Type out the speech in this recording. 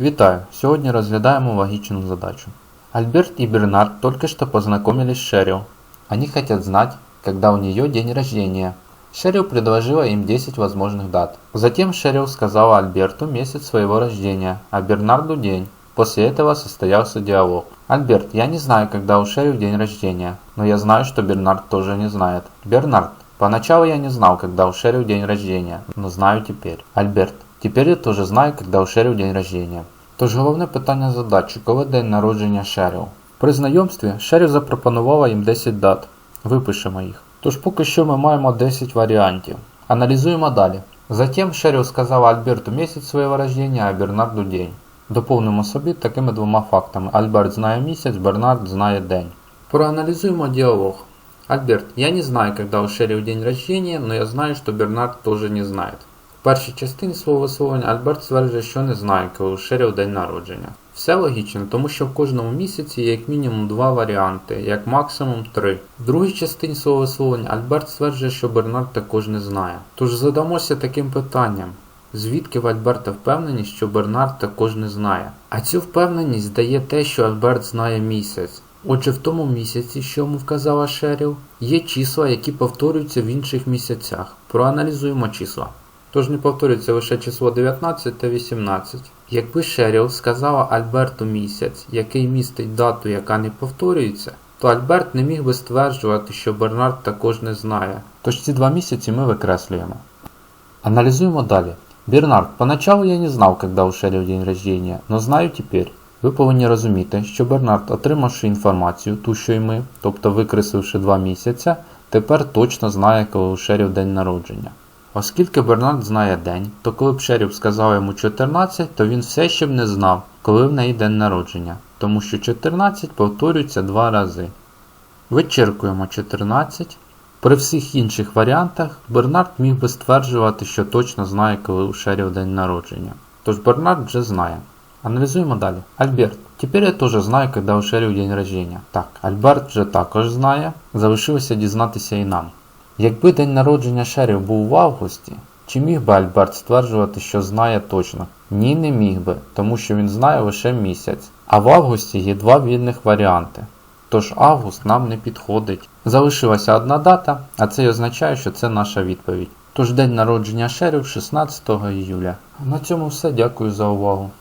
Вітаю! Сьогодні розглядаємо логичную задачу. Альберт и Бернард только что познакомились с Шерил. Они хотят знать, когда у нее день рождения. Шерил предложила им 10 возможных дат. Затем Шерил сказала Альберту месяц своего рождения, а Бернарду день. После этого состоялся диалог. Альберт, я не знаю, когда у Шерил день рождения, но я знаю, что Бернард тоже не знает. Бернард, поначалу я не знал, когда у Шерил день рождения, но знаю теперь. Альберт, тепер я теж знаю, когда у Шерил день рождения. Тож головне питання задачі, коли день народження Шеріл. При знайомстві Шеріл запропонувала їм 10 дат. Випишемо їх. Тож поки що ми маємо 10 варіантів. Аналізуємо далі. Затем Шеріл сказала Альберту місяць свого рождения, а Бернарду день. Доповнимо собі такими двома фактами. Альберт знає місяць, Бернард знає день. Проаналізуємо діалог. Альберт, я не знаю, когда у Шерил день рождения, но я знаю, что Бернард тоже не знает. Першій частині свого висловлення Альберт стверджує, що не знає, коли у день народження. Все логічно, тому що в кожному місяці є як мінімум два варіанти, як максимум три. В другій частині свого висловлення Альберт стверджує, що Бернард також не знає. Тож задамося таким питанням. Звідки в Альберта впевненість, що Бернард також не знає? А цю впевненість дає те, що Альберт знає місяць. Отже, в тому місяці, що йому вказала Шеріл, є числа, які повторюються в інших місяцях. Проаналізуємо числа. Тож не повторюється лише число 19 та 18. Якби Шеріл сказала Альберту місяць, який містить дату, яка не повторюється, то Альберт не міг би стверджувати, що Бернард також не знає. Тож ці два місяці ми викреслюємо. Анализуем далі. Бернард, поначалу я не знав, когда у Шеріл день рождения, но знаю тепер. Ви повинні розуміти, що Бернард, отримавши інформацію, ту, що й ми, тобто викресливши два місяця, тепер точно знає, коли у Шеріл день народження. Оскільки Бернард знає день, то коли б Шеріл сказав йому 14, то він все ще б не знав, коли в неї день народження, тому що 14 повторюється два рази. Вичеркуємо 14. При всіх інших варіантах Бернард міг би стверджувати, що точно знає, коли у Шеріл день народження. Тож Бернард вже знає. Аналізуємо далі. Альберт. Тепер я теж знаю, коли у Шеріл день рождения. Так, Альберт вже також знає. Залишилося дізнатися і нам. Якби день народження Шеріл був в августі, чи міг би Альберт стверджувати, що знає точно? Ні, не міг би, тому що він знає лише місяць. А в августі є два вільних варіанти. Тож август нам не підходить. Залишилася одна дата, а це й означає, що це наша відповідь. Тож день народження Шеріл 16 іюля. На цьому все. Дякую за увагу.